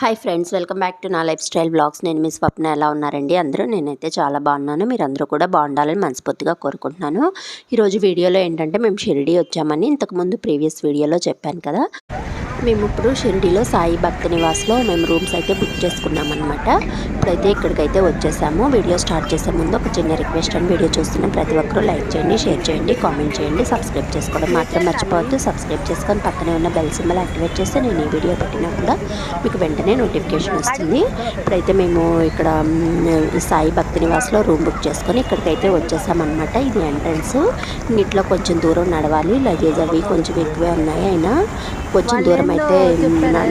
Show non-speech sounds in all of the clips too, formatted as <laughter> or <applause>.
Hi friends welcome back to నా lifestyle blogs నేను మీ స్వప్న ఎలా ఉన్నారండి? అందరూ నేనైతే చాలా బాగున్నాను. మీరు అందరూ కూడా బాగుండాలని మనస్ఫూర్తిగా కోరుకుంటున్నాను. ఈరోజు వీడియోలో ఏంటంటే మేము షిరిడి వచ్చామని ఇంతకుముందు ప్రీవియస్ వీడియోలో చెప్పాను కదా. మేము ఇప్పుడు షిరిడిలో సాయి భక్తి నివాస్లో మేము రూమ్స్ అయితే బుక్ చేసుకున్నాం అనమాట ఇప్పుడైతే ఇక్కడికైతే వచ్చేసాము. వీడియో స్టార్ట్ చేసే ముందు ఒక చిన్న రిక్వెస్ట్ అని వీడియో చూస్తున్న ప్రతి ఒక్కరూ లైక్ చేయండి షేర్ చేయండి కామెంట్ చేయండి సబ్స్క్రైబ్ చేసుకోవడం మాత్రం మర్చిపోవద్దు. సబ్స్క్రైబ్ చేసుకొని పక్కనే ఉన్న బెల్ సింబల్ యాక్టివేట్ చేస్తే నేను ఈ వీడియో పెట్టినా కూడా మీకు వెంటనే నోటిఫికేషన్ వస్తుంది. ఇప్పుడైతే మేము ఇక్కడ సాయి భక్తి నివాస్లో రూమ్ బుక్ చేసుకొని ఇక్కడికైతే వచ్చేసామన్నమాట. ఇది ఎంట్రన్స్. ఇట్లా కొంచెం దూరం నడవాలి. లగేజ్ అవి కొంచెం ఎక్కువే ఉన్నాయి అయినా కొంచెం దూరం అయితే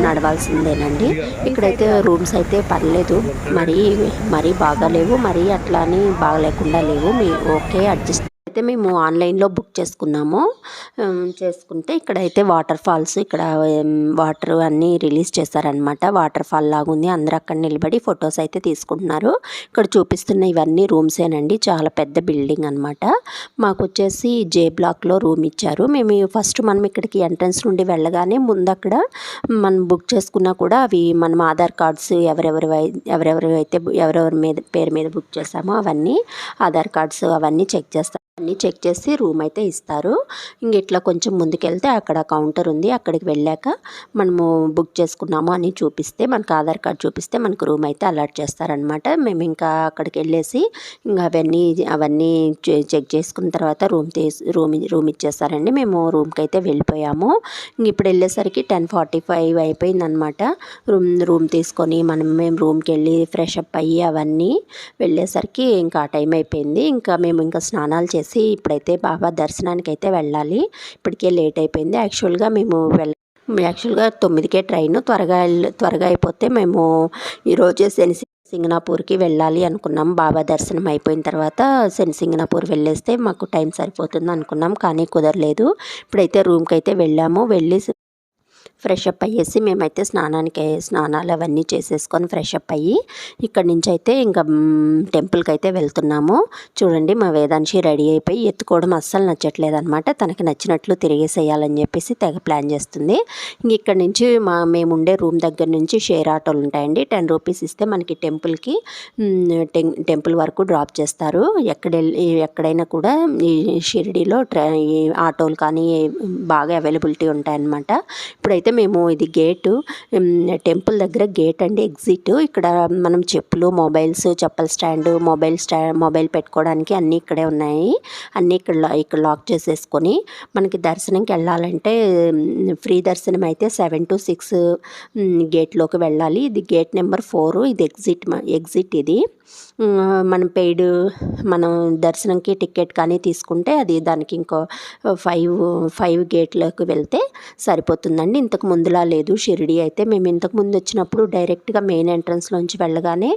నడవాల్సిందేనండి. ఇక్కడైతే రూమ్స్ అయితే పర్లేదు. మరీ మరీ బాగాలేవు. మరీ అట్లా అని బాగలేకుండా లేవు. మీ ఓకే అడ్జస్ట్ అయితే మేము ఆన్లైన్లో బుక్ చేసుకున్నాము. చేసుకుంటే ఇక్కడైతే వాటర్ ఫాల్స్ ఇక్కడ వాటర్ అన్నీ రిలీజ్ చేశారనమాట వాటర్ ఫాల్ లాగా ఉంది. అందరూ అక్కడ నిలబడి ఫొటోస్ అయితే తీసుకుంటున్నారు. ఇక్కడ చూపిస్తున్న ఇవన్నీ రూమ్సేనండి. చాలా పెద్ద బిల్డింగ్ అనమాట మాకు వచ్చేసి జే బ్లాక్లో రూమ్ ఇచ్చారు. మేము ఫస్ట్ మనం ఇక్కడికి ఎంట్రన్స్ నుండి వెళ్ళగానే ముందు అక్కడ మనం బుక్ చేసుకున్నా కూడా అవి మనం ఆధార్ కార్డ్స్ ఎవరెవరి ఎవరెవరి అయితే ఎవరెవరి మీద పేరు మీద బుక్ చేశామో అవన్నీ ఆధార్ కార్డ్స్ అవన్నీ చెక్ చేస్తారు అన్నీ చెక్ చేసి రూమ్ అయితే ఇస్తారు. ఇంక ఇట్లా కొంచెం ముందుకెళ్తే అక్కడ కౌంటర్ ఉంది. అక్కడికి వెళ్ళాక మనము బుక్ చేసుకున్నాము అని చూపిస్తే మనకు ఆధార్ కార్డ్ చూపిస్తే మనకు రూమ్ అయితే అలర్ట్ చేస్తారనమాట మేము ఇంకా అక్కడికి వెళ్ళేసి ఇంకా అవన్నీ అవన్నీ చె- చెక్ చేసుకున్న తర్వాత రూమ్ తీసి రూమ్ రూమ్ ఇచ్చేస్తారండి. మేము రూమ్కి అయితే వెళ్ళిపోయాము. ఇంక ఇప్పుడు వెళ్ళేసరికి టెన్ ఫార్టీ ఫైవ్ అయిపోయిందనమాట రూమ్ రూమ్ తీసుకొని మనం మేము రూమ్కి వెళ్ళి ఫ్రెష్ అప్ అయ్యి అవన్నీ వెళ్ళేసరికి ఇంకా ఆ టైం అయిపోయింది. ఇంకా మేము ఇంకా స్నానాలు చేసి ఇప్పుడైతే బాబా దర్శనానికి అయితే వెళ్ళాలి. ఇప్పటికే లేట్ అయిపోయింది. యాక్చువల్గా మేము వెళ్ళ యాక్చువల్గా తొమ్మిదికే ట్రైన్. త్వరగా త్వరగా అయిపోతే మేము ఈరోజే శని సింగనాపూర్కి వెళ్ళాలి అనుకున్నాం. బాబా దర్శనం అయిపోయిన తర్వాత శని సింగనాపూర్ వెళ్ళేస్తే మాకు టైం సరిపోతుంది అనుకున్నాం. కానీ కుదరలేదు. ఇప్పుడైతే రూమ్కి అయితే వెళ్ళాము. వెళ్ళి ఫ్రెష్ అప్ అయ్యేసి మేమైతే స్నానానికి స్నానాలు అవన్నీ చేసేసుకొని ఫ్రెష్ అప్ అయ్యి ఇక్కడి నుంచి అయితే ఇంకా టెంపుల్కి అయితే వెళ్తున్నాము. చూడండి మా వేదాంశి రెడీ అయిపోయి ఎత్తుకోవడం అస్సలు నచ్చట్లేదు అనమాట తనకి నచ్చినట్లు తిరిగేసేయాలని చెప్పేసి తెగ ప్లాన్ చేస్తుంది. ఇంక ఇక్కడ నుంచి మా మేము ఉండే రూమ్ దగ్గర నుంచి షేర్ ఆటోలు ఉంటాయండి. టెన్ రూపీస్ ఇస్తే మనకి టెంపుల్కి టెం- టెంపుల్ వరకు డ్రాప్ చేస్తారు. ఎక్కడ ఎక్కడైనా కూడా ఈ షిరిడీలో ట్రై ఈ ఆటోలు కానీ బాగా అవైలబిలిటీ ఉంటాయన్నమాట. ఇప్పుడైతే మేము ఇది గేటు టెంపుల్ దగ్గర గేట్ అండి ఎగ్జిట్. ఇక్కడ మనం చెప్పులు మొబైల్స్ చెప్పల స్టాండ్ మొబైల్ స్టా మొబైల్ పెట్టుకోవడానికి అన్నీ ఇక్కడే ఉన్నాయి. అన్నీ ఇక్కడ ఇక్కడ లాక్ చేసేసుకొని మనకి దర్శనంకి వెళ్ళాలంటే ఫ్రీ దర్శనం అయితే సెవెన్ టు సిక్స్ గేట్లోకి వెళ్ళాలి. ఇది గేట్ నెంబర్ ఫోర్ ఇది ఎగ్జిట్ ఎగ్జిట్ ఇది. మనం పెయిడ్ మనం దర్శనంకి టికెట్ కానీ తీసుకుంటే అది దానికి ఇంకో ఫైవ్ ఫైవ్ గేట్లకు వెళ్తే సరిపోతుందండి. ఇంతకు ముందులా లేదు షిరిడి. అయితే మేము ఇంతకు ముందు వచ్చినప్పుడు డైరెక్ట్గా మెయిన్ ఎంట్రన్స్లోంచి వెళ్ళగానే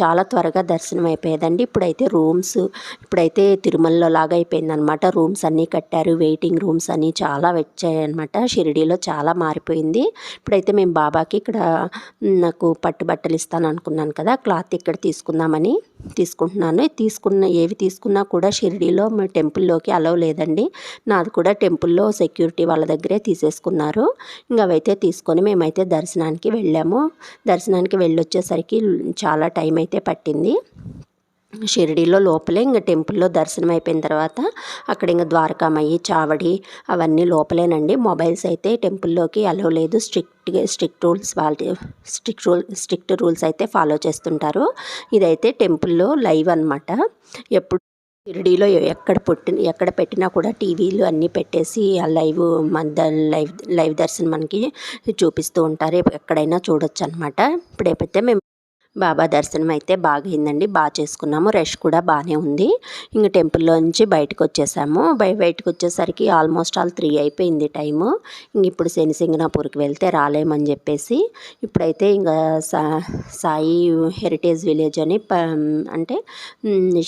చాలా త్వరగా దర్శనం అయిపోయేదండి. ఇప్పుడైతే రూమ్స్ ఇప్పుడైతే తిరుమలలో లాగా అయిపోయిందనమాట. రూమ్స్ అన్నీ కట్టారు వెయిటింగ్ రూమ్స్ అన్నీ చాలా వచ్చాయన్నమాట షిరిడీలో చాలా మారిపోయింది. ఇప్పుడైతే మేము బాబాకి ఇక్కడ నాకు పట్టు బట్టలు ఇస్తాను అనుకున్నాను కదా క్లాత్ ఇక్కడ తీసుకుందామని తీసుకుంటున్నాను. తీసుకున్న ఏవి తీసుకున్నా కూడా షిరిడీలో మా టెంపుల్లోకి అలవ్ లేదండి. నాది కూడా టెంపుల్లో సెక్యూరిటీ వాళ్ళ దగ్గరే తీసేసుకున్నారు. ఇంకా అవైతే తీసుకొని మేమైతే దర్శనానికి వెళ్ళాము. దర్శనానికి వెళ్ళొచ్చేసరికి చాలా టైం అయితే పట్టింది. షిరిడీలో లోపలే ఇంకా టెంపుల్లో దర్శనం అయిపోయిన తర్వాత అక్కడ ఇంకా ద్వారకామయ్యి చావడి అవన్నీ లోపలేనండి. మొబైల్స్ అయితే టెంపుల్లోకి అలవ్ లేదు. స్ట్రిక్ట్గా స్ట్రిక్ట్ రూల్స్ వాళ్ళ స్ట్రిక్ట్ రూల్ స్ట్రిక్ట్ రూల్స్ అయితే ఫాలో చేస్తుంటారు. ఇదైతే టెంపుల్లో లైవ్ అనమాట ఎప్పుడు షిరిడీలో ఎక్కడ పుట్టిన ఎక్కడ పెట్టినా కూడా టీవీలు అన్నీ పెట్టేసి ఆ లైవ్ మన లైవ్ లైవ్ దర్శనం మనకి చూపిస్తూ ఉంటారు. ఎక్కడైనా చూడొచ్చు అనమాట ఇప్పుడైతే మేము బాబా దర్శనం అయితే బాగా అయిందండి బాగా చేసుకున్నాము. రష్ కూడా బాగానే ఉంది. ఇంక టెంపుల్లో నుంచి బయటకు వచ్చేసాము బయ బయటకు వచ్చేసరికి ఆల్మోస్ట్ ఆల్ త్రీ అయిపోయింది టైము. ఇంక ఇప్పుడు శనిసింగనాపూర్కి వెళ్తే రాలేమని చెప్పేసి ఇప్పుడైతే ఇంకా సా సాయి హెరిటేజ్ విలేజ్ అని ప అంటే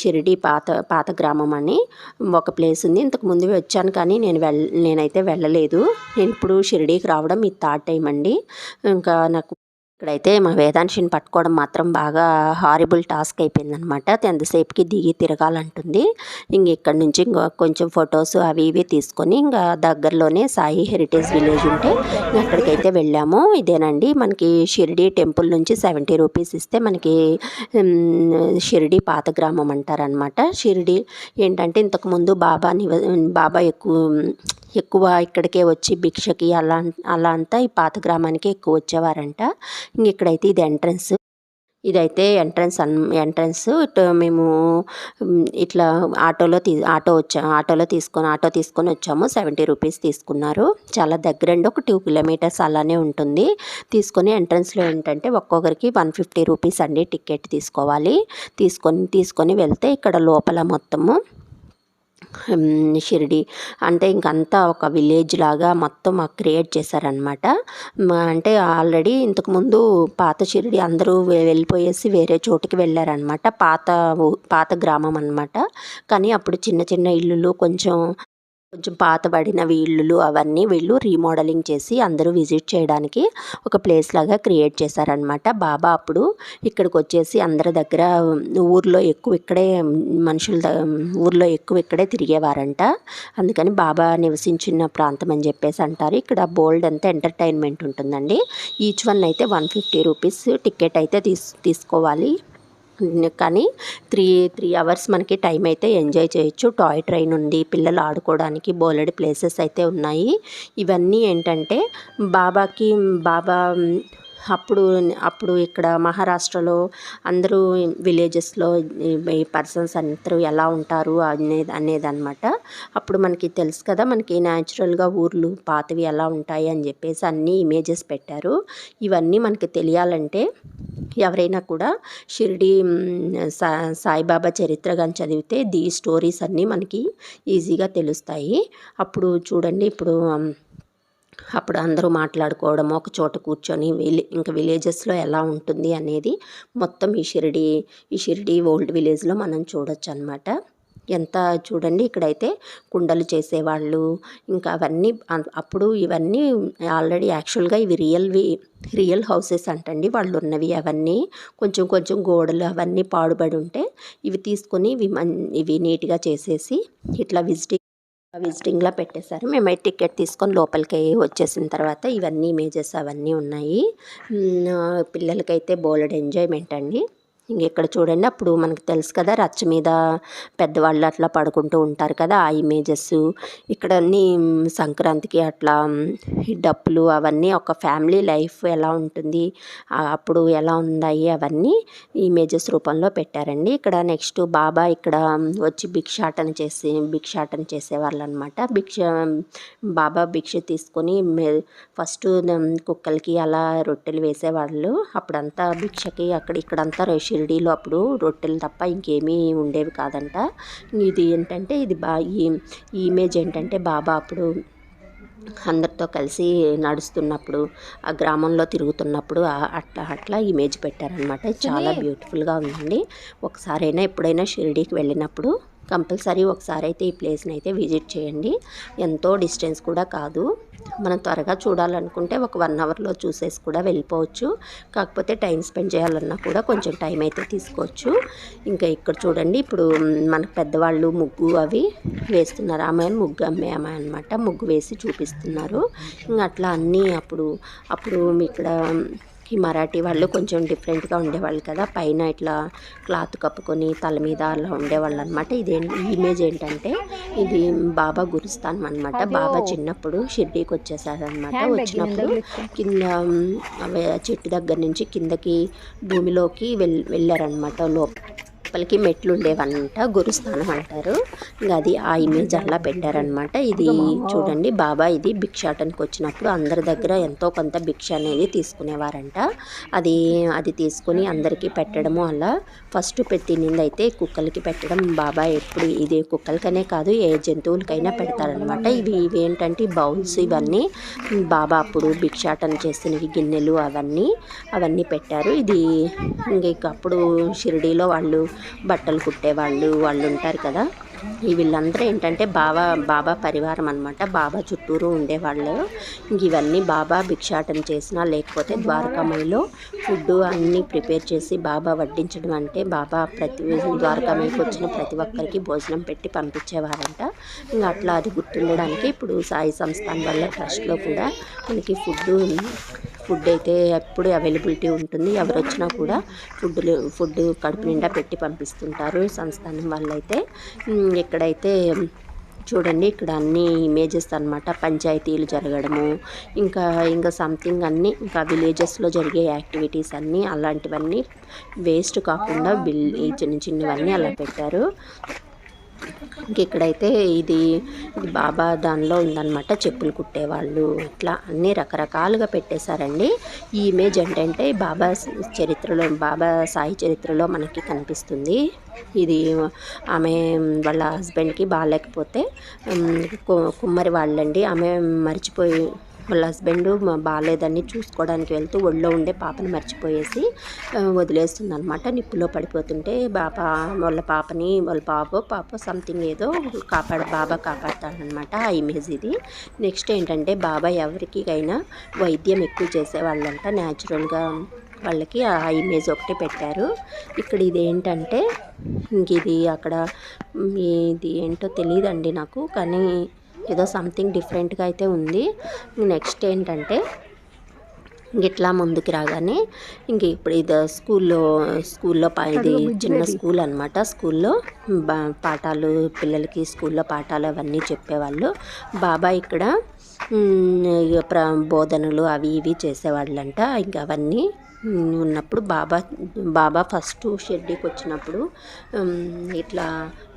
షిరిడి పాత పాత గ్రామం అని ఒక ప్లేస్ ఉంది. ఇంతకు ముందు వచ్చాను కానీ నేను వెళ్ నేనైతే వెళ్ళలేదు. నేను ఇప్పుడు షిరిడీకి రావడం ఈ థర్డ్ టైం అండి. ఇంకా నాకు ఇక్కడైతే మా వేదాంశిని పట్టుకోవడం మాత్రం బాగా హారిబుల్ టాస్క్ అయిపోయిందనమాట ఎంతసేపుకి దిగి తిరగాలంటుంది. ఇంక ఇక్కడ నుంచి ఇంకా కొంచెం ఫొటోస్ అవి ఇవి తీసుకొని ఇంకా దగ్గరలోనే సాయి హెరిటేజ్ విలేజ్ ఉంటే అక్కడికైతే వెళ్ళాము. ఇదేనండి మనకి షిరిడి టెంపుల్ నుంచి సెవెంటీ రూపీస్ ఇస్తే మనకి షిరిడి పాత గ్రామం అంటారనమాట షిరిడి ఏంటంటే ఇంతకుముందు బాబా నివ బాబా ఎక్కువ ఎక్కువ ఇక్కడికే వచ్చి భిక్షకి అలా అలా అంతా ఈ పాత గ్రామానికి ఎక్కువ వచ్చేవారంట. ఇంక ఇక్కడైతే ఇది ఎంట్రన్స్. ఇదైతే ఎంట్రన్స్ అన్ ఎంట్రన్స్. ఇటు మేము ఇట్లా ఆటోలో తీ ఆటో వచ్చా ఆటోలో తీసుకొని ఆటో తీసుకొని వచ్చాము. సెవెంటీ రూపీస్ తీసుకున్నారు. చాలా దగ్గరండి. ఒక టూ కిలోమీటర్స్ అలానే ఉంటుంది. తీసుకొని ఎంట్రన్స్లో ఏంటంటే ఒక్కొక్కరికి వన్ ఫిఫ్టీ రూపీస్ అండి టికెట్ తీసుకోవాలి. తీసుకొని తీసుకొని వెళ్తే ఇక్కడ లోపల మొత్తము షిరిడి. అంటే ఇంకంతా ఒక విలేజ్ లాగా మొత్తం క్రియేట్ చేశారనమాట అంటే ఆల్రెడీ ఇంతకుముందు పాత షిరిడి అందరూ వెళ్ళిపోయేసి వేరే చోటుకి వెళ్ళారనమాట పాత పాత గ్రామం అనమాట కానీ అప్పుడు చిన్న చిన్న ఇల్లులు కొంచెం కొంచెం పాతబడిన వీళ్ళు అవన్నీ వీళ్ళు రీమోడలింగ్ చేసి అందరూ విజిట్ చేయడానికి ఒక ప్లేస్ లాగా క్రియేట్ చేశారనమాట బాబా అప్పుడు ఇక్కడికి వచ్చేసి అందరి దగ్గర ఊర్లో ఎక్కువ ఇక్కడే మనుషుల ఊర్లో ఎక్కువ ఇక్కడే తిరిగేవారంట. అందుకని బాబా నివసించిన ప్రాంతం అని చెప్పేసి అంటారు. ఇక్కడ బోల్డ్ అంతా ఎంటర్టైన్మెంట్ ఉంటుందండి. ఈచ్ వన్ అయితే వన్ ఫిఫ్టీ రూపీస్ టికెట్ అయితే తీసు తీసుకోవాలి. కానీ త్రీ త్రీ అవర్స్ మనకి టైం అయితే ఎంజాయ్ చేయొచ్చు. టాయ్ ట్రైన్ ఉంది పిల్లలు ఆడుకోవడానికి బోలెడు ప్లేసెస్ అయితే ఉన్నాయి. ఇవన్నీ ఏంటంటే బాబాకి బాబా అప్పుడు అప్పుడు ఇక్కడ మహారాష్ట్రలో అందరూ విలేజెస్లో ఈ పర్సన్స్ అందరూ ఎలా ఉంటారు అనేది అనేది అనమాట అప్పుడు మనకి తెలుసు కదా మనకి న్యాచురల్గా ఊర్లు పాతవి ఎలా ఉంటాయి అని చెప్పేసి అన్ని ఇమేజెస్ పెట్టారు. ఇవన్నీ మనకి తెలియాలంటే ఎవరైనా కూడా షిరిడి సా సాయిబాబా చరిత్ర కానీ చదివితే దీ స్టోరీస్ అన్నీ మనకి ఈజీగా తెలుస్తాయి. అప్పుడు చూడండి ఇప్పుడు అప్పుడు అందరూ మాట్లాడుకోవడం ఒక చోట కూర్చొని విలే ఇంకా విలేజెస్లో ఎలా ఉంటుంది అనేది మొత్తం ఈ షిరిడి ఈ షిరిడి ఓల్డ్ విలేజ్లో మనం చూడొచ్చు అనమాట ఎంత చూడండి ఇక్కడైతే కుండలు చేసేవాళ్ళు. ఇంకా అవన్నీ అప్పుడు ఇవన్నీ ఆల్రెడీ యాక్చువల్గా ఇవి రియల్వి రియల్ హౌసెస్ అంటండి. వాళ్ళు ఉన్నవి అవన్నీ కొంచెం కొంచెం గోడలు అవన్నీ పాడుబడి ఉంటే ఇవి తీసుకొని ఇవి ఇవి నీట్గా చేసేసి ఇట్లా విజిటింగ్ విజిటింగ్లా పెట్టేశారు. మేమైతే టికెట్ తీసుకొని లోపలికి వచ్చేసిన తర్వాత ఇవన్నీ ఇమేజెస్ అవన్నీ ఉన్నాయి. పిల్లలకైతే బోలెడ్ ఎంజాయ్మెంట్ అండి. ఇక్కడ చూడండి అప్పుడు మనకు తెలుసు కదా రచ్చ మీద పెద్దవాళ్ళు అట్లా పడుకుంటూ ఉంటారు కదా ఆ ఇమేజెస్. ఇక్కడ అన్ని సంక్రాంతికి అట్లా డప్పులు అవన్నీ ఒక ఫ్యామిలీ లైఫ్ ఎలా ఉంటుంది అప్పుడు ఎలా ఉన్నాయి అవన్నీ ఇమేజెస్ రూపంలో పెట్టారండి. ఇక్కడ నెక్స్ట్ బాబా ఇక్కడ వచ్చి భిక్షాటన చేసి భిక్షాటన చేసేవాళ్ళు అనమాట భిక్ష బాబా భిక్ష తీసుకొని ఫస్ట్ కుక్కలకి అలా రొట్టెలు వేసేవాళ్ళు. అప్పుడంతా భిక్షకి అక్కడ ఇక్కడంతా రేషి షిరిడీలో అప్పుడు రొట్టెలు తప్ప ఇంకేమీ ఉండేవి కాదంట. ఇది ఏంటంటే ఇది బా ఈ ఇమేజ్ ఏంటంటే బాబా అప్పుడు అందరితో కలిసి నడుస్తున్నప్పుడు ఆ గ్రామంలో తిరుగుతున్నప్పుడు అట్లా అట్లా ఇమేజ్ పెట్టారనమాట చాలా బ్యూటిఫుల్గా ఉందండి. ఒకసారైనా ఎప్పుడైనా షిరిడీకి వెళ్ళినప్పుడు కంపల్సరీ ఒకసారి అయితే ఈ ప్లేస్ని అయితే విజిట్ చేయండి. ఎంతో డిస్టెన్స్ కూడా కాదు. మనం త్వరగా చూడాలనుకుంటే ఒక వన్ అవర్లో చూసేసి కూడా వెళ్ళిపోవచ్చు. కాకపోతే టైం స్పెండ్ చేయాలన్నా కూడా కొంచెం టైం అయితే తీసుకోవచ్చు. ఇంకా ఇక్కడ చూడండి ఇప్పుడు మన పెద్దవాళ్ళు ముగ్గు అవి వేస్తున్నారు. ఆమె ముగ్గు అమ్మే ఆమె అనమాట ముగ్గు వేసి చూపిస్తున్నారు. ఇంకా అట్లా అన్నీ అప్పుడు అప్పుడు ఇక్కడ ఈ మరాఠీ వాళ్ళు కొంచెం డిఫరెంట్గా ఉండేవాళ్ళు కదా. పైన ఇట్లా క్లాత్ కప్పుకొని తల మీద అలా ఉండేవాళ్ళు అనమాట ఇదే ఈ ఇమేజ్ ఏంటంటే ఇది బాబా గురుస్థానం అనమాట బాబా చిన్నప్పుడు షిర్డీకి వచ్చేసారనమాట వచ్చినప్పుడు కింద చెట్టు దగ్గర నుంచి కిందకి భూమిలోకి వెళ్ వెళ్ళారనమాట లోపలికి మెట్లు ఉండేవన్నమాట గురుస్థానం అంటారు ఇంకా అది ఆ ఇమేజ్ అలా పెట్టారనమాట ఇది చూడండి బాబా ఇది భిక్షాటనకి వచ్చినప్పుడు అందరి దగ్గర ఎంతో కొంత భిక్ష అనేది తీసుకునేవారంట. అది అది తీసుకుని అందరికీ పెట్టడము అలా. ఫస్ట్ పెట్టింది అయితే కుక్కలకి పెట్టడం బాబా ఎప్పుడు ఇది కుక్కలకనే కాదు ఏ జంతువులకైనా పెడతారనమాట ఇవి ఇవి ఏంటంటే బౌల్స్ ఇవన్నీ బాబా అప్పుడు భిక్షాటన చేసినవి గిన్నెలు అవన్నీ అవన్నీ పెట్టారు. ఇది ఇంక అప్పుడు షిరిడీలో వాళ్ళు బట్టలు కుట్టేవాళ్ళు వాళ్ళు ఉంటారు కదా. ఈ వీళ్ళందరూ ఏంటంటే బాబా బాబా పరివారం అనమాట బాబా చుట్టూరు ఉండేవాళ్ళు. ఇవన్నీ బాబా భిక్షాటన చేసినా లేకపోతే ద్వారకామయ్యలో ఫుడ్ అన్నీ ప్రిపేర్ చేసి బాబా వడ్డించడం అంటే బాబా ప్రతి ద్వారకామయికి వచ్చిన ప్రతి ఒక్కరికి భోజనం పెట్టి పంపించేవారంట. ఇంకా అట్లా అది గుర్తుండడానికి ఇప్పుడు సాయి సంస్థాన్ వల్ల ట్రస్ట్లో కూడా మనకి ఫుడ్ ఫుడ్ అయితే ఎప్పుడు అవైలబిలిటీ ఉంటుంది. ఎవరు వచ్చినా కూడా ఫుడ్ ఫుడ్ కడుపు నిండా పెట్టి పంపిస్తుంటారు సంస్థానం వాళ్ళైతే. ఇక్కడైతే చూడండి ఇక్కడ అన్ని ఇమేజెస్ అనమాట పంచాయతీలు జరగడము ఇంకా ఇంకా సంథింగ్ అన్నీ ఇంకా విలేజెస్లో జరిగే యాక్టివిటీస్ అన్నీ అలాంటివన్నీ వేస్ట్ కాకుండా బిల్ చిన్న చిన్నవన్నీ అలా పెట్టారు. ఇక్కడైతే ఇది ఇది బాబా దానిలో ఉందన్నమాట చెప్పులు కుట్టేవాళ్ళు ఇట్లా అన్ని రకరకాలుగా పెట్టేశారండి. ఈ ఇమేజ్ ఏంటంటే బాబా చరిత్రలో బాబా సాయి చరిత్రలో మనకి కనిపిస్తుంది. ఇది ఆమె వాళ్ళ హస్బెండ్కి బాగాలేకపోతే కుమ్మరి వాళ్ళండి. ఆమె మర్చిపోయి వాళ్ళ హస్బెండ్ బాగాలేదని చూసుకోవడానికి వెళ్తూ ఒళ్ళో ఉండే పాపను మర్చిపోయేసి వదిలేస్తుంది అనమాట నిప్పులో పడిపోతుంటే బాబా వాళ్ళ పాపని వాళ్ళ పాప పాప సంథింగ్ ఏదో కాపాడ బాబా కాపాడతాడనమాట ఆ ఇమేజ్ ఇది. నెక్స్ట్ ఏంటంటే బాబా ఎవరికైనా వైద్యం ఎక్కువ చేసేవాళ్ళంట న్యాచురల్గా వాళ్ళకి ఆ ఇమేజ్ ఒకటే పెట్టారు. ఇక్కడ ఇది ఏంటంటే ఇంక ఇది అక్కడ ఇది ఏంటో తెలియదండి నాకు కానీ ఏదో సంథింగ్ డిఫరెంట్గా అయితే ఉంది. నెక్స్ట్ ఏంటంటే ఇంక ఇట్లా ముందుకు రాగానే ఇంక ఇప్పుడు ఇది స్కూల్లో స్కూల్లో ఇది చిన్న స్కూల్ అనమాట స్కూల్లో బా పాఠాలు పిల్లలకి స్కూల్లో పాఠాలు అవన్నీ చెప్పేవాళ్ళు. బాబా ఇక్కడ ప్ర బోధనలు అవి ఇవి చేసేవాళ్ళంట. ఇంకా అవన్నీ ఉన్నప్పుడు బాబా బాబా ఫస్ట్ షిర్డీకి వచ్చినప్పుడు ఇట్లా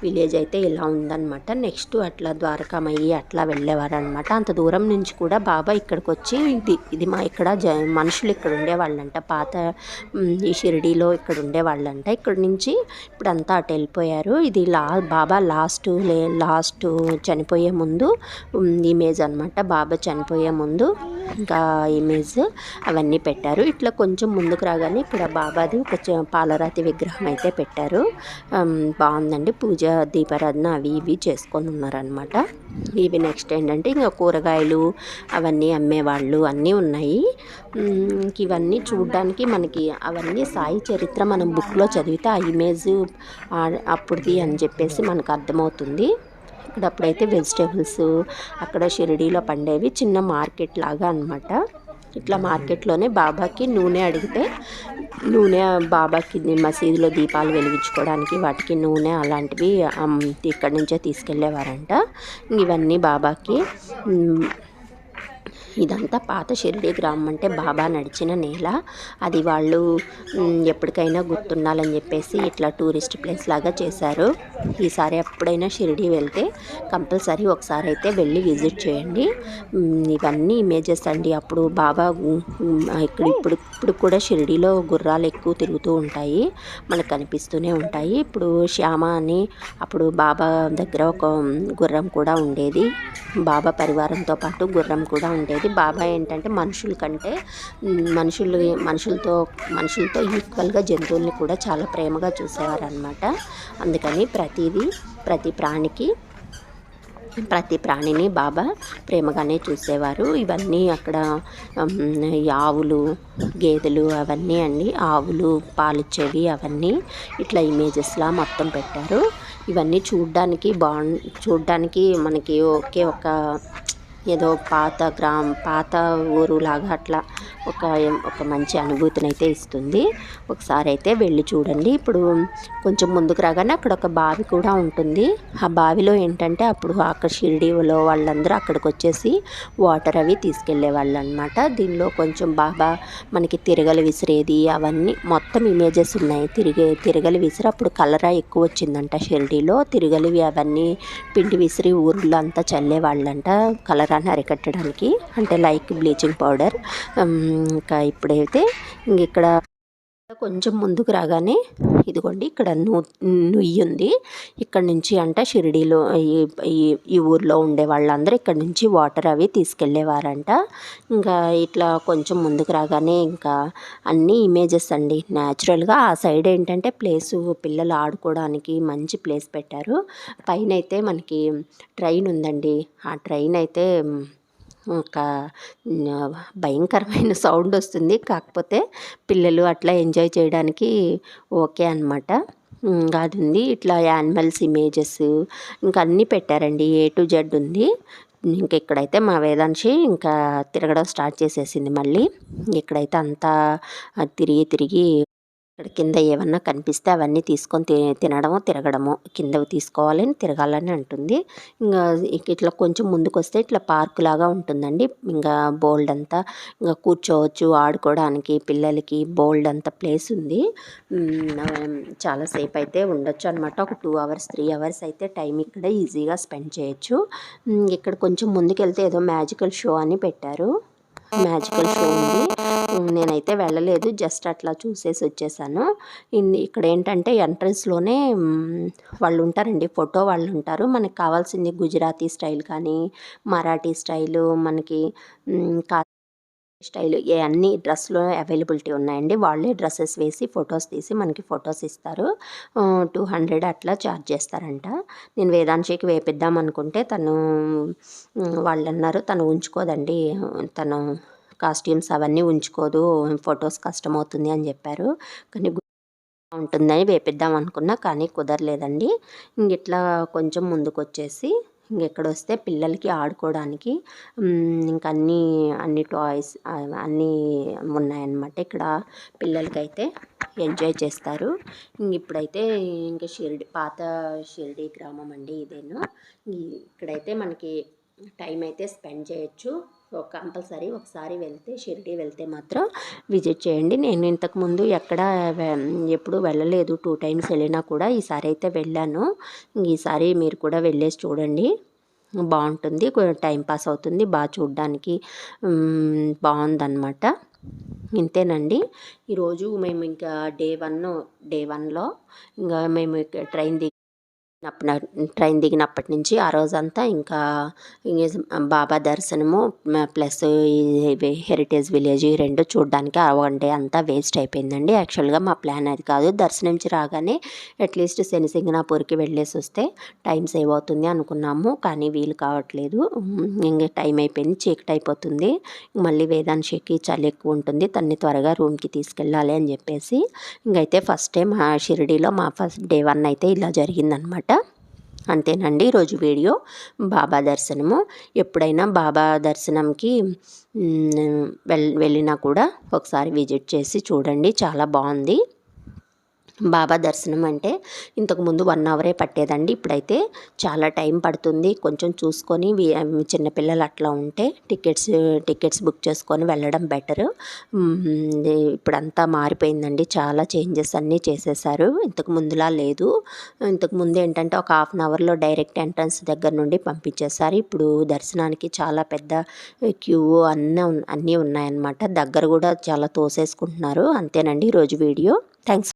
విలేజ్ అయితే ఇలా ఉందన్నమాట. నెక్స్ట్ అట్లా ద్వారకామయ్యి అట్లా వెళ్ళేవారనమాట అంత దూరం నుంచి కూడా బాబా ఇక్కడికి వచ్చి ఇది ఇది మా ఇక్కడ జ మనుషులు ఇక్కడ ఉండేవాళ్ళంట. పాత ఈ షిరిడీలో ఇక్కడ ఉండేవాళ్ళంట. ఇక్కడ నుంచి ఇప్పుడు అంతా అటు వెళ్ళిపోయారు. ఇది లా బాబా లాస్ట్ లే లాస్ట్ చనిపోయే ముందు ఇమేజ్ అనమాట బాబా చనిపోయే ముందు. ఇంకా ఇమేజ్ అవన్నీ పెట్టారు. ఇట్లా కొంచెం ముందుకు రాగానే ఇక్కడ బాబాది ఒక పాలరాతి విగ్రహం అయితే పెట్టారు. బాగుందండి. పూజ దీపారాధన అవి ఇవి చేసుకొని ఉన్నారనమాట ఇవి నెక్స్ట్ ఏంటంటే ఇంకా కూరగాయలు అవన్నీ అమ్మేవాళ్ళు అన్నీ ఉన్నాయి. ఇవన్నీ చూడడానికి మనకి అవన్నీ సాయి చరిత్ర మనం బుక్లో చదివితే ఆ ఇమేజ్ అప్పుడుది అని చెప్పేసి మనకు అర్థమవుతుంది. అక్కడప్పుడైతే వెజిటేబుల్స్ అక్కడ షిరిడీలో పండేవి చిన్న మార్కెట్ లాగా అనమాట ఇట్లా మార్కెట్లోనే బాబాకి నూనె అడిగితే నూనె బాబాకి మసీదులో దీపాలు వెలిగించుకోవడానికి వాటికి నూనె అలాంటివి ఇక్కడి నుంచే తీసుకెళ్ళేవారంట. ఇవన్నీ బాబాకి ఇదంతా పాత షిరిడి గ్రామం అంటే బాబా నడిచిన నేల. అది వాళ్ళు ఎప్పటికైనా గుర్తుండాలని చెప్పేసి ఇట్లా టూరిస్ట్ ప్లేస్ లాగా చేశారు. ఈసారి ఎప్పుడైనా షిరిడి వెళ్తే కంపల్సరీ ఒకసారి అయితే వెళ్ళి విజిట్ చేయండి. ఇవన్నీ ఇమేజెస్ అండి. అప్పుడు బాబా ఇక్కడ ఇప్పుడు ఇప్పుడు కూడా షిరిడిలో గుర్రాలు ఎక్కువ తిరుగుతూ ఉంటాయి. మనకు కనిపిస్తూనే ఉంటాయి. ఇప్పుడు శ్యామ అని అప్పుడు బాబా దగ్గర ఒక గుర్రం కూడా ఉండేది. బాబా పరివారంతో పాటు గుర్రం కూడా ఉండేది. బాబాయ్ ఏంటంటే మనుషుల కంటే మనుషులు మనుషులతో మనుషులతో ఈక్వల్గా జంతువుల్ని కూడా చాలా ప్రేమగా చూసేవారు అనమాట అందుకని ప్రతిదీ ప్రతి ప్రాణికి ప్రతి ప్రాణిని బాబా ప్రేమగానే చూసేవారు. ఇవన్నీ అక్కడ ఆవులు గేదెలు అవన్నీ అండి ఆవులు పాలిచ్చేవి అవన్నీ ఇట్లా ఇమేజెస్లా మొత్తం పెట్టారు. ఇవన్నీ చూడ్డానికి బాగు చూడ్డానికి మనకి ఒకే ఒక ఏదో పాత గ్రామ పాత ఊరు లాగా అట్లా. ఒక ఒక మంచి అనుభూతిని అయితే ఇస్తుంది. ఒకసారి అయితే వెళ్ళి చూడండి. ఇప్పుడు కొంచెం ముందుకు రాగానే అక్కడ ఒక బావి కూడా ఉంటుంది. ఆ బావిలో ఏంటంటే అప్పుడు అక్కడ షిరిడీలో వాళ్ళందరూ అక్కడికి వచ్చేసి వాటర్ అవి తీసుకెళ్ళే వాళ్ళు అనమాట దీనిలో కొంచెం బాగా మనకి తిరగలు విసిరేది అవన్నీ మొత్తం ఇమేజెస్ ఉన్నాయి. తిరిగే తిరగలి విసిరి అప్పుడు కలరా ఎక్కువ వచ్చిందంట షిరిడీలో. తిరగలివి అవన్నీ పిండి విసిరి ఊర్లో అంతా చల్లే వాళ్ళంట కలరాన్ని అరికట్టడానికి. అంటే లైక్ బ్లీచింగ్ పౌడర్ ఇంకా ఇప్పుడైతే ఇంక ఇక్కడ కొంచెం ముందుకు రాగానే ఇదిగోండి ఇక్కడ నూ నుయ్యి ఉంది. ఇక్కడ నుంచి అంట షిరిడీలో ఈ ఈ- ఈ ఊర్లో ఉండే వాళ్ళందరూ ఇక్కడ నుంచి వాటర్ అవి తీసుకెళ్ళేవారంట. ఇంకా ఇట్లా కొంచెం ముందుకు రాగానే ఇంకా అన్ని ఇమేజెస్ అండి. న్యాచురల్గా ఆ సైడ్ ఏంటంటే ప్లేసు పిల్లలు ఆడుకోవడానికి మంచి ప్లేస్ పెట్టారు. పైన అయితే మనకి ట్రైన్ ఉందండి. ఆ ట్రైన్ అయితే ఒక భయంకరమైన <laughs> సౌండ్ వస్తుంది. కాకపోతే పిల్లలు అట్లా ఎంజాయ్ చేయడానికి ఓకే అనమాట అది ఉంది ఇట్లా యానిమల్స్ ఇమేజెస్ ఇంకా అన్నీ పెట్టారండి. ఏ టు జెడ్ ఉంది. ఇంక ఇక్కడైతే మా వేదాంశి ఇంకా తిరగడం స్టార్ట్ చేసేసింది మళ్ళీ. ఇక్కడైతే అంతా తిరిగి తిరిగి ఇక్కడ కింద ఏమన్నా కనిపిస్తే అవన్నీ తీసుకొని తి తినడము తిరగడము కిందవి తీసుకోవాలని తిరగాలని అంటుంది. ఇంకా ఇట్లా కొంచెం ముందుకు వస్తే ఇట్లా పార్క్ లాగా ఉంటుందండి. ఇంకా బోల్డ్ అంతా ఇంకా కూర్చోవచ్చు ఆడుకోవడానికి పిల్లలకి బోల్డ్ అంత ప్లేస్ ఉంది. చాలాసేపు అయితే ఉండొచ్చు అనమాట ఒక టూ అవర్స్ త్రీ అవర్స్ అయితే టైం ఇక్కడ ఈజీగా స్పెండ్ చేయొచ్చు. ఇక్కడ కొంచెం ముందుకెళ్తే ఏదో మ్యాజికల్ షో అని పెట్టారు. మ్యాజికల్ షో ఉంది. నేనైతే వెళ్ళలేదు. జస్ట్ అట్లా చూసేసి వచ్చేసాను. ఇక్కడ ఏంటంటే ఎంట్రన్స్లోనే వాళ్ళు ఉంటారండి. ఫోటో వాళ్ళు ఉంటారు. మనకి కావాల్సింది గుజరాతీ స్టైల్ కానీ మరాఠీ స్టైలు మనకి కా స్టైల్ ఏ అన్ని డ్రెస్లో అవైలబిలిటీ ఉన్నాయండి. వాళ్ళే డ్రెస్సెస్ వేసి ఫొటోస్ తీసి మనకి ఫొటోస్ ఇస్తారు. టూ హండ్రెడ్ అట్లా ఛార్జ్ చేస్తారంట. నేను వేదాంశికి వేపిద్దాం అనుకుంటే తను వాళ్ళు అన్నారు తను ఉంచుకోదండి. తను కాస్ట్యూమ్స్ అవన్నీ ఉంచుకోదు. ఫొటోస్ కష్టమవుతుంది అని చెప్పారు. కానీ ఉంటుందని వేపిద్దాం అనుకున్నా కానీ కుదరలేదండి. ఇంక ఇట్లా కొంచెం ముందుకు వచ్చేసి ఇంకెక్కడ వస్తే పిల్లలకి ఆడుకోవడానికి ఇంకా అన్నీ అన్ని టాయ్స్ అన్నీ ఉన్నాయన్నమాట. ఇక్కడ పిల్లలకైతే ఎంజాయ్ చేస్తారు. ఇప్పుడైతే ఇంకా షిరిడి పాత షిరిడి గ్రామం అండి ఇదేను. ఇక్కడైతే మనకి టైం అయితే స్పెండ్ చేయొచ్చు. కంపల్సరీ ఒకసారి వెళ్తే షిరిడి వెళ్తే మాత్రం విజిట్ చేయండి. నేను ఇంతకుముందు ఎక్కడ వె- ఎప్పుడు వెళ్ళలేదు. టూ టైమ్స్ వెళ్ళినా కూడా ఈసారి అయితే వెళ్ళాను. ఈసారి మీరు కూడా వెళ్ళేసి చూడండి. బాగుంటుంది. టైం పాస్ అవుతుంది. బాగా చూడడానికి బాగుందన్నమాట. ఇంతేనండి. ఈరోజు మేము ఇంకా డే వన్ డే వన్లో ఇంకా మేము ట్రైన్ దిగి ట్రైన్ దిగినప్పటి నుంచి ఆ రోజంతా ఇంకా బాబా దర్శనము ప్లస్ హెరిటేజ్ విలేజ్ రెండు చూడడానికి ఆ వన్ డే అంతా వేస్ట్ అయిపోయిందండి. యాక్చువల్గా మా ప్లాన్ అది కాదు. దర్శనం నుంచి రాగానే అట్లీస్ట్ శనిసింగనాపూర్కి వెళ్ళేసి వస్తే టైం సేవ్ అవుతుంది అనుకున్నాము. కానీ వీలు కావట్లేదు. ఇంకా టైం అయిపోయింది. చీకటి అయిపోతుంది. మళ్ళీ వేదాంశకి చలి ఎక్కువ ఉంటుంది. తన్ని త్వరగా రూమ్కి తీసుకెళ్ళాలి అని చెప్పేసి ఇంకైతే ఫస్ట్ టైం మా షిరిడీలో మా ఫస్ట్ డే వన్ అయితే ఇలా జరిగిందనమాట. అంతేనండి. ఈరోజు వీడియో బాబా దర్శనము. ఎప్పుడైనా బాబా దర్శనంకి వెల్ వెళ్ళినా కూడా ఒకసారి విజిట్ చేసి చూడండి. చాలా బాగుంది. బాబా దర్శనం అంటే ఇంతకుముందు వన్ అవరే పట్టేదండి. ఇప్పుడైతే చాలా టైం పడుతుంది. కొంచెం చూసుకొని చిన్నపిల్లలు అట్లా ఉంటే టికెట్స్ టికెట్స్ బుక్ చేసుకొని వెళ్ళడం బెటర్ ఇప్పుడంతా మారిపోయిందండి. చాలా చేంజెస్ అన్నీ చేసేసారు. ఇంతకు ముందులా లేదు. ఇంతకు ముందు ఏంటంటే ఒక హాఫ్ అన్ అవర్లో డైరెక్ట్ ఎంట్రన్స్ దగ్గర నుండి పంపించేశారు. ఇప్పుడు దర్శనానికి చాలా పెద్ద క్యూ అన్నీ అన్నీ ఉన్నాయన్నమాట. దగ్గర కూడా చాలా తోసేసుకుంటున్నారు. అంతేనండి ఈరోజు వీడియో. థ్యాంక్స్